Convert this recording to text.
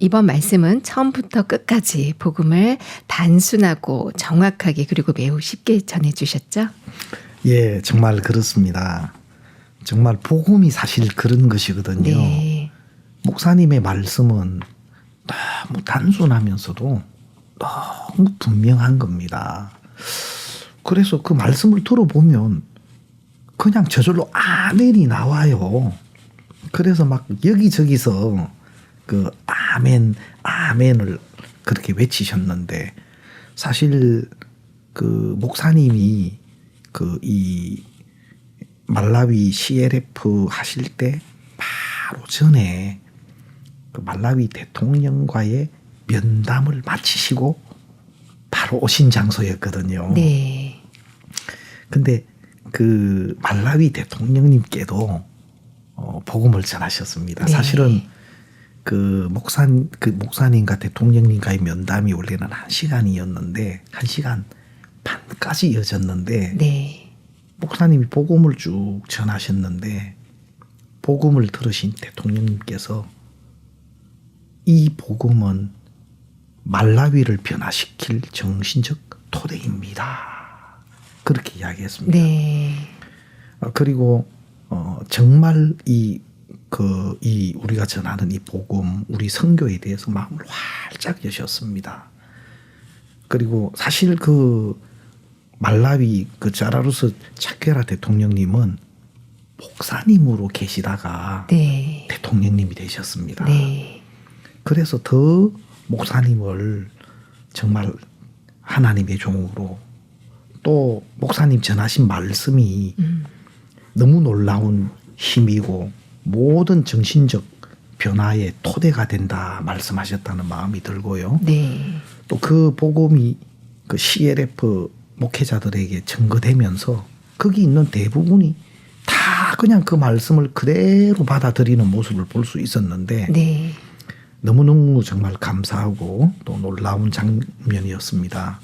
이번 말씀은 처음부터 끝까지 복음을 단순하고 정확하게 그리고 매우 쉽게 전해 주셨죠? 예, 정말 그렇습니다. 정말 복음이 사실 그런 것이거든요. 네. 목사님의 말씀은 너무 단순하면서도 너무 분명한 겁니다. 그래서 그 말씀을 들어보면 그냥 저절로 아멘이 나와요. 그래서 막 여기저기서 그 아 멘, 아멘을 그렇게 외치셨는데 사실 그 목사님이 그 이 말라위 CLF 하실 때 바로 전에 그 말라위 대통령과의 면담을 마치시고 바로 오신 장소였거든요. 네. 근데 그 말라위 대통령님께도 어, 복음을 전하셨습니다. 네. 사실은 그 목사 그 목사님과 대통령님과의 면담이 원래는 한 시간이었는데 한 시간 반까지 이어졌는데 네. 목사님이 복음을 쭉 전하셨는데 복음을 들으신 대통령님께서 이 복음은 말라위를 변화시킬 정신적 토대입니다. 그렇게 이야기했습니다. 네. 어, 그리고 어, 정말 이 그 이 우리가 전하는 이 복음, 우리 선교에 대해서 마음을 활짝 여셨습니다. 그리고 사실 그 말라위 그 자라루스 차케라 대통령님은 목사님으로 계시다가 네. 대통령님이 되셨습니다. 네. 그래서 더 목사님을 정말 하나님의 종으로 또 목사님 전하신 말씀이 음. 너무 놀라운 힘이고 모든 정신적 변화의 토대가 된다 말씀하셨다는 마음이 들고요. 네. 또 그 복음이 그 CLF 목회자들에게 증거되면서 거기 있는 대부분이 다 그냥 그 말씀을 그대로 받아들이는 모습을 볼 수 있었는데 네. 너무너무 정말 감사하고 또 놀라운 장면이었습니다.